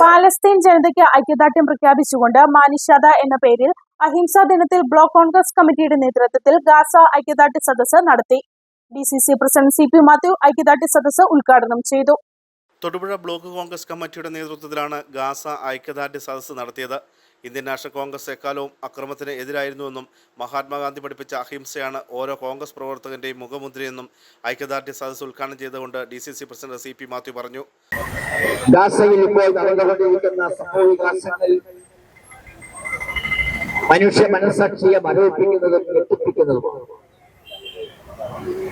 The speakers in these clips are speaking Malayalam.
പാലസ്തീൻ ജനതയ്ക്ക് ഐക്യദാർഢ്യം പ്രഖ്യാപിച്ചുകൊണ്ട് മാനിഷാദ എന്ന പേരിൽ അഹിംസാ ദിനത്തിൽ ബ്ലോക്ക് കോൺഗ്രസ് കമ്മിറ്റിയുടെ നേതൃത്വത്തിൽ ഗാസ ഐക്യദാർഢ്യ സദസ്സ് നടത്തി. D C C president C P Mathew ഐക്യദാർഢ്യ സദസ്സ് ഉദ്ഘാടനം ചെയ്തു. തൊടുപുഴ ബ്ലോക്ക് കോൺഗ്രസ് കമ്മിറ്റിയുടെ നേതൃത്വത്തിലാണ് ഗാസ ഐക്യദാർഢ്യ സദസ്സ് നടത്തിയത്. ഇന്ത്യൻ നാഷണൽ കോൺഗ്രസ് എക്കാലവും അക്രമത്തിന് എതിരായിരുന്നുവെന്നും മഹാത്മാഗാന്ധി പഠിപ്പിച്ച അഹിംസയാണ് ഓരോ കോൺഗ്രസ് പ്രവർത്തകന്റെയും മുഖമുദ്രയെന്നും ഐക്യദാർഢ്യ സദസ്സ് ഉദ്ഘാടനം ചെയ്തുകൊണ്ട് D C C president C P Mathew പറഞ്ഞു. ഗാസയിൽ ഇപ്പോൾ മനുഷ്യ മനസാക്ഷിയെ മരവിപ്പിക്കുന്നതും ഞെട്ടിപ്പിക്കുന്നതുമാണ്.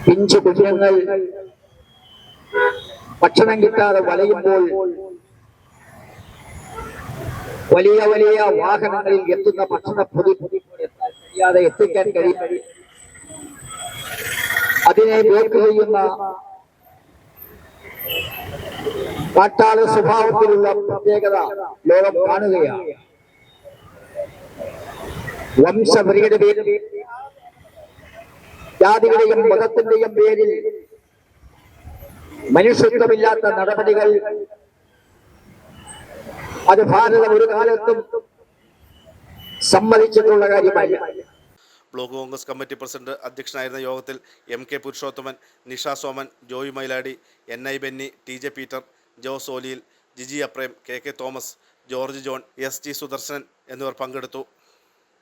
പിഞ്ചു കുഞ്ഞുങ്ങൾ ഭക്ഷണം കിട്ടാതെ വലയുമ്പോൾ വലിയ വലിയ വാഹനങ്ങളിൽ എത്തുന്ന ഭക്ഷണ പൊതി കഴിയാതെ എത്തിക്കാൻ കഴിയും. അതിനെ ബ്ലോക്ക് ചെയ്യുന്ന പട്ടാള സ്വഭാവത്തിലുള്ള പ്രത്യേകത ലോകം കാണുകയാണ്. വംശവരിയുടെ പേരിൽ ജാതികളുടെയും മതത്തിന്റെയും പേരിൽ മനുഷ്യത്വമില്ലാത്ത നടപടികൾ അത് ഭാരതം ഒരു കാലത്തും സമ്മതിച്ചിട്ടുള്ള കാര്യമല്ല. ബ്ലോക്ക് കോൺഗ്രസ് കമ്മിറ്റി പ്രസിഡന്റ് അധ്യക്ഷനായിരുന്ന യോഗത്തിൽ M K Purushothaman Nisha Soman Joy Myladi N I Benny T J Peter Jose Oliyil Jiji Aprem K K Thomas George John S T Sudarshan എന്നിവർ പങ്കെടുത്തു.